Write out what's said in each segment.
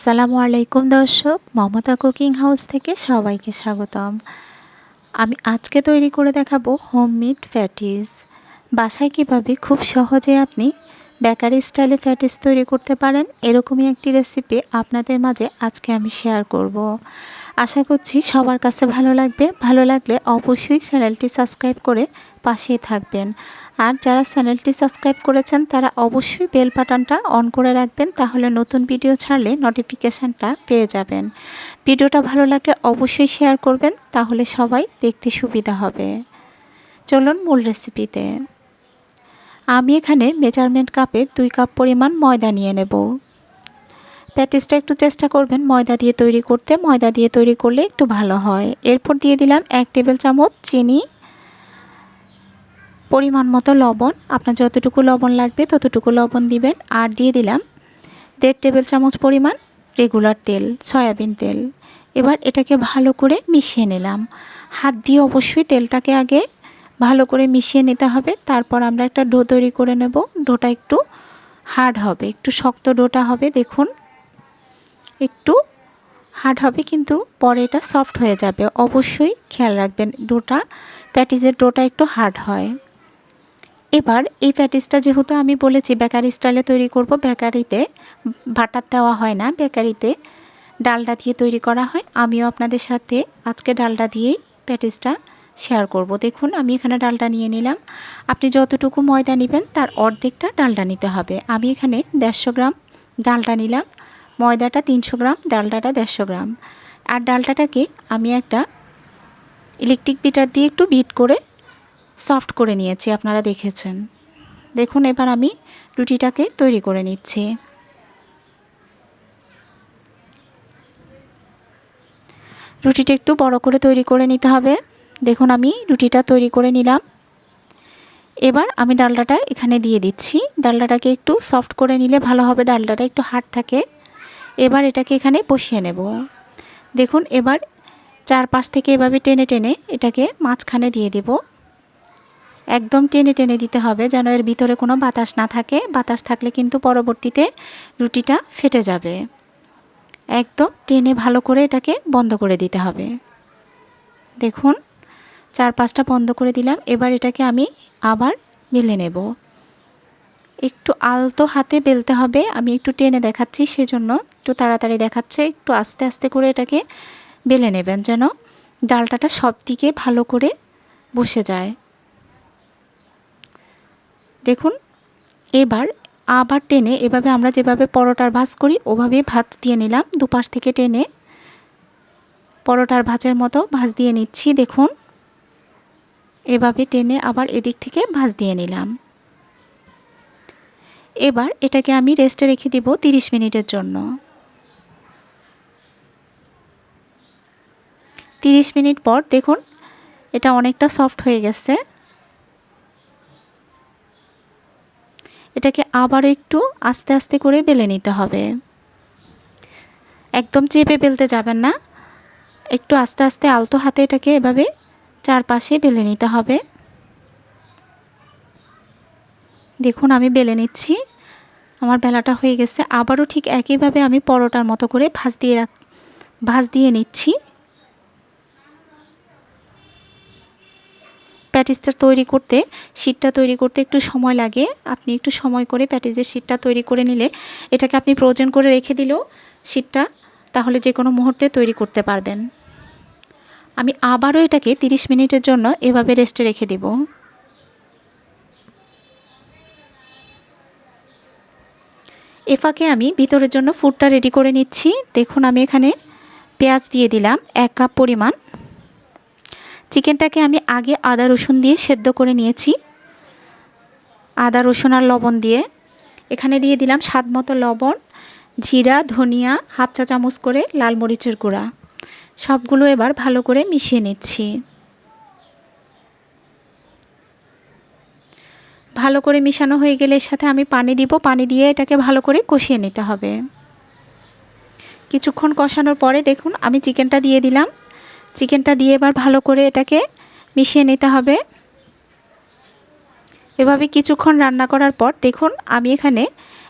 আসসালামু আলাইকুম দর্শক, মমতা কুকিং হাউস থেকে সবাইকে স্বাগতম। আমি আজকে তৈরি করে দেখাবো হোমমেড ফ্যাটিস। বাসায় কীভাবে খুব সহজে আপনি বেকারি স্টাইলে প্যাটিস তৈরি করতে পারেন, এরকমই একটি রেসিপি আপনাদের মাঝে আজকে আমি শেয়ার করব। আশা করছি সবার কাছে ভালো লাগবে। ভালো লাগলে অবশ্যই চ্যানেলটি সাবস্ক্রাইব করে পাশেই থাকবেন। আর যারা চ্যানেলটি সাবস্ক্রাইব করেছেন, তারা অবশ্যই বেল বাটনটা অন করে রাখবেন, তাহলে নতুন ভিডিও ছাড়লে নোটিফিকেশানটা পেয়ে যাবেন। ভিডিওটা ভালো লাগলে অবশ্যই শেয়ার করবেন, তাহলে সবাই দেখতে সুবিধা হবে। চলুন মূল রেসিপিতে। আমি এখানে মেজারমেন্ট কাপে দুই কাপ পরিমাণ ময়দা নিয়ে নেব। প্যাটিসটা একটু চেষ্টা করবেন ময়দা দিয়ে তৈরি করতে। ময়দা দিয়ে তৈরি করলে একটু ভালো হয়। এরপর দিয়ে দিলাম এক টেবিল চামচ চিনি পরিমাণ মতো লবণ। আপনার যতটুকু লবণ লাগবে ততটুকু লবণ দিবেন। আর দিয়ে দিলাম দেড় টেবিল চামচ পরিমাণ রেগুলার তেল, সয়াবিন তেল। এবার এটাকে ভালো করে মিশিয়ে নিলাম। হাত দিয়ে অবশ্যই তেলটাকে আগে ভালো করে মিশিয়ে নিতে হবে। তারপর আমরা একটা ডো তৈরি করে নেব। ডোটা একটু হার্ড হবে, একটু শক্ত ডোটা হবে। দেখুন, একটু হার্ড হবে কিন্তু পরে এটা সফট হয়ে যাবে। অবশ্যই খেয়াল রাখবেন, ডোটা প্যাটিসের ডোটা একটু হার্ড হয়। এবার এই প্যাটিসটা যেহেতু আমি বলেছি বেকারি স্টাইলে তৈরি করব, বেকারিতে বাটার দেওয়া হয় না, বেকারিতে ডালডা দিয়ে তৈরি করা হয়। আমিও আপনাদের সাথে আজকে ডালডা দিয়েই প্যাটিসটা শেয়ার করব। দেখুন, আমি এখানে ডালটা নিয়ে নিলাম। আপনি যতটুকু ময়দা নেবেন, তার অর্ধেকটা ডালটা নিতে হবে। আমি এখানে দেড়শো গ্রাম ডালটা নিলাম। ময়দাটা তিনশো গ্রাম ডালটাটা দেড়শো গ্রাম। আর ডালটাটাকে আমি একটা ইলেকট্রিক বিটার দিয়ে একটু বিট করে সফট করে নিয়েছি, আপনারা দেখেছেন। দেখুন, এবার আমি রুটিটাকে তৈরি করে নিচ্ছি। রুটিটা একটু বড় করে তৈরি করে নিতে হবে। দেখুন, আমি রুটিটা তৈরি করে নিলাম। এবার আমি ডালডাটা এখানে দিয়ে দিচ্ছি। ডালডাটাকে একটু সফট করে নিলে ভালো হবে, ডালডাটা একটু হার্ড থাকে। এবার এটাকে এখানে বসিয়ে নেব। দেখুন, এবার চারপাশ থেকে এভাবে টেনে টেনে এটাকে মাঝখানে দিয়ে দেব। একদম টেনে টেনে দিতে হবে যেন এর ভিতরে কোনো বাতাস না থাকে। বাতাস থাকলে কিন্তু পরবর্তীতে রুটিটা ফেটে যাবে। একদম টেনে ভালো করে এটাকে বন্ধ করে দিতে হবে। দেখুন চার পাঁচটা বন্ধ করে দিলাম। এবার এটাকে আমি আবার বেলে নেব। একটু আলতো হাতে বেলতে হবে। আমি একটু টেনে দেখাচ্ছি, সেজন্য একটু তাড়াতাড়ি দেখাচ্ছে। একটু আস্তে আস্তে করে এটাকে বেলে নেবেন যেন ডালটাটা সব দিকে ভালো করে বসে যায়। দেখুন, এবার আবার টেনে এভাবে আমরা যেভাবে পরোটার ভাজ করি, ওভাবে ভাজ দিয়ে নিলাম, দুপাশ থেকে টেনে পরোটার ভাজের মতো ভাজ দিয়ে নিচ্ছি, দেখুন। এভাবে টেনে আবার এদিক থেকে ভাজ দিয়ে নিলাম। এবার এটাকে আমি রেস্টে রেখে দিব 30 মিনিটের জন্য। 30 মিনিট পর দেখুন, এটা অনেকটা সফট হয়ে গেছে। এটাকে আবার একটু আস্তে আস্তে করে বেলে নিতে হবে। একদম চেপে বেলতে যাবেন না। একটু আস্তে আস্তে আলতো হাতে এটাকে এভাবে চারপাশে বেলে নিতে হবে। দেখুন, আমি বেলে নিচ্ছি। আমার বেলাটা হয়ে গেছে। আবারও ঠিক একইভাবে আমি পরোটার মতো করে ভাজ দিয়ে রাখ ভাজ দিয়ে নিচ্ছি। প্যাটিসটা তৈরি করতে শীটটা তৈরি করতে একটু সময় লাগে। আপনি একটু সময় করে প্যাটিসের শীটটা তৈরি করে নিলে, এটাকে আপনি প্রয়োজন করে রেখে দিলেও শীটটা তাহলে যে কোনো মুহূর্তে তৈরি করতে পারবেন। আমি আবারও এটাকে 30 মিনিটের জন্য এভাবে রেস্টে রেখে দেব। এফাকে আমি ভিতরের জন্য ফুডটা রেডি করে নিচ্ছি। দেখুন আমি এখানে পেঁয়াজ দিয়ে দিলাম, এক কাপ পরিমাণ। চিকেনটাকে আমি আগে আদা রসুন দিয়ে সেদ্ধ করে নিয়েছি। আদা রসুন আর লবণ দিয়ে। এখানে দিয়ে দিলাম স্বাদ মতো লবণ, জিরা, ধনিয়া, হাফ চা চামচ করে লাল মরিচের গুঁড়া। সবগুলো এবার ভালো করে মিশিয়ে নিচ্ছি। ভালো করে মিশানো হয়ে গেলে এর সাথে আমি পানি দিব। পানি দিয়ে এটাকে ভালো করে কষিয়ে নিতে হবে। কিছুক্ষণ কষানোর পরে দেখুন আমি চিকেনটা দিয়ে দিলাম। চিকেনটা দিয়ে এবার ভালো করে এটাকে মিশিয়ে নিতে হবে। এভাবে কিছুক্ষণ রান্না করার পর দেখুন আমি এখানে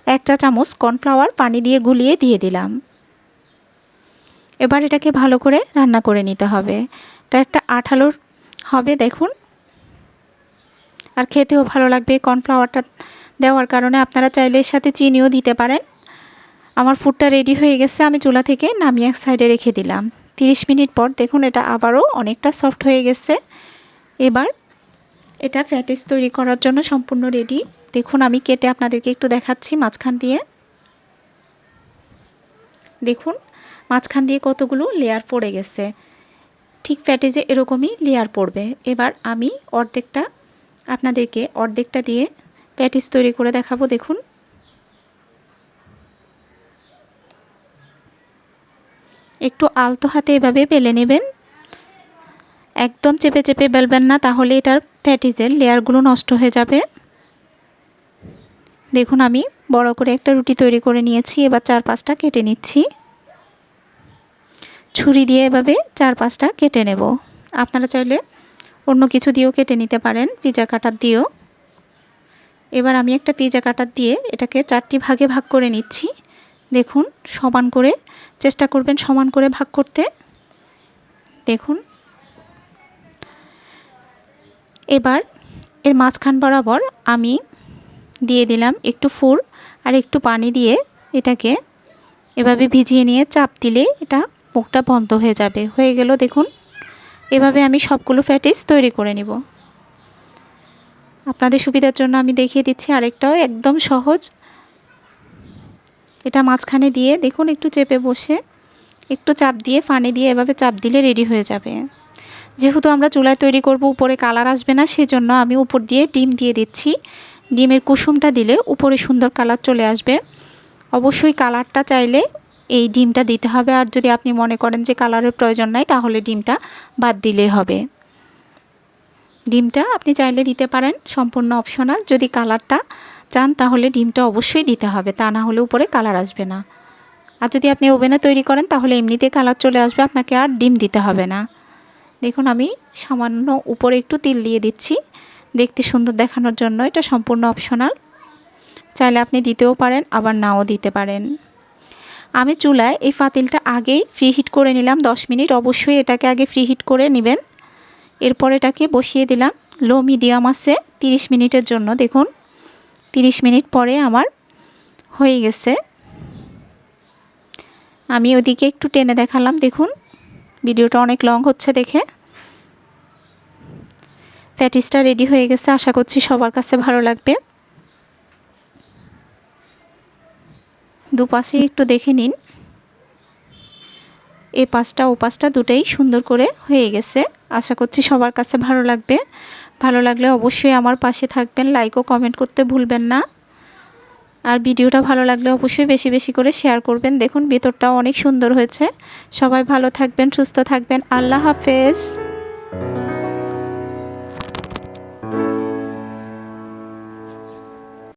এক চা চামচ কর্নফ্লাওয়ার পানি দিয়ে গুলিয়ে দিয়ে দিলাম। এবার এটাকে ভালো করে রান্না করে নিতে হবে। এটা একটা আঠালোর হবে দেখুন। আর খেতেও ভালো লাগবে কর্নফ্লাওয়ারটা দেওয়ার কারণে। আপনারা চাইলে এর সাথে চিনিও দিতে পারেন। আমার ফুডটা রেডি হয়ে গেছে, আমি চুলা থেকে নামিয়ে এক সাইডে রেখে দিলাম। 30 মিনিট পর দেখুন এটা আবারও অনেকটা সফট হয়ে গেছে। এবার এটা ফ্যাটিস তৈরি করার জন্য সম্পূর্ণ রেডি দেখুন আমি কেটে আপনাদেরকে একটু দেখাচ্ছি মাঝখান দিয়ে। দেখুন, মাঝখান দিয়ে কতগুলো লেয়ার পড়ে গেছে। ঠিক ফ্যাটিজে এরকমই লেয়ার পড়বে। এবার আমি অর্ধেকটা আপনাদেরকে অর্ধেকটা দিয়ে প্যাটিস তৈরি করে দেখাবো। দেখুন একটু আলতো হাতে এভাবে বেলে নেবেন। একদম চেপে চেপে বেলবেন না, তাহলে এটার প্যাটিজের লেয়ারগুলো নষ্ট হয়ে যাবে। দেখুন, আমি বড় করে একটা রুটি তৈরি করে নিয়েছি, এবার চার পাঁচটা কেটে নিচ্ছি। ছুরি দিয়ে এভাবে চার পাঁচটা কেটে নেব। আপনারা চাইলে অন্য কিছু দিয়েও কেটে নিতে পারেন, পিজা কাটার দিয়েও। এবার আমি একটা পিজা কাটার দিয়ে এটাকে চারটি ভাগে ভাগ করে নিচ্ছি। দেখুন, সমান করে, চেষ্টা করবেন সমান করে ভাগ করতে। দেখুন। এবার, এর মাঝখান বরাবর আমি দিয়ে দিলাম একটু ফুল আর একটু পানি দিয়ে এটাকে এভাবে ভিজিয়ে নিয়ে চাপ দিলে এটা মুখটা বন্ধ হয়ে যাবে। হয়ে গেল, দেখুন। এভাবে আমি সবগুলো প্যাটিস তৈরি করে নিব। আপনাদের সুবিধার জন্য আমি দেখিয়ে দিচ্ছি আরেকটাও, একদম সহজ এটা মাঝখানে দিয়ে দেখুন একটু চেপে বসে, একটু চাপ দিয়ে ফানে দিয়ে এভাবে চাপ দিলে রেডি হয়ে যাবে। যেহেতু আমরা চুলায় তৈরি করব, উপরে কালার আসবে না, সেজন্য আমি উপর দিয়ে ডিম দিয়ে দিচ্ছি। ডিমের কুসুমটা দিলে উপরে সুন্দর কালার চলে আসবে। অবশ্যই কালারটা চাইলে এই ডিমটা দিতে হবে, আর যদি আপনি মনে করেন যে কালারের প্রয়োজন নাই, তাহলে ডিমটা বাদ দিলেই হবে। ডিমটা আপনি চাইলে দিতে পারেন, সম্পূর্ণ অপশনাল। যদি কালারটা চান, তাহলে ডিমটা অবশ্যই দিতে হবে। তা না হলে উপরে কালার আসবে না। আর যদি আপনি ওভেনে তৈরি করেন, তাহলে এমনিতে কালার চলে আসবে, আপনাকে আর ডিম দিতে হবে না। দেখুন, আমি সামান্য উপরে একটু তিল দিয়ে দিচ্ছি। দেখতে সুন্দর দেখানোর জন্য এটা সম্পূর্ণ অপশনাল। চাইলে আপনি দিতেও পারেন, আবার নাও দিতে পারেন। আমি চুলায় এই ফাতিলটা আগেই ফ্রি হিট করে নিলাম 10 মিনিট। অবশ্যই এটাকে আগে ফ্রি হিট করে নেবেন। এরপর এটাকে বসিয়ে দিলাম। লো মিডিয়াম আছে 30 মিনিটের জন্য। দেখুন 30 মিনিট পরে আমার হয়ে গেছে। আমি ওদিকে একটু টেনে দেখালাম, দেখুন। ভিডিওটা অনেক লং হচ্ছে দেখে। প্যাটিসটা রেডি হয়ে গেছে, আশা করছি সবার কাছে ভালো লাগবে। দুপাশে একটু দেখে নিন। এ পাশটা, ও পাশটা দুটাই সুন্দর করে হয়ে গেছে, আশা করছি সবার কাছে ভালো লাগবে। ভালো লাগলে অবশ্যই আমার পাশে থাকবেন লাইক ও কমেন্ট করতে ভুলবেন না। আর ভিডিওটা ভালো লাগলে অবশ্যই বেশি বেশি করে শেয়ার করবেন। দেখুন, ভেতরটাও অনেক সুন্দর হয়েছে। সবাই ভালো থাকবেন, সুস্থ থাকবেন। আল্লাহ হাফেজ।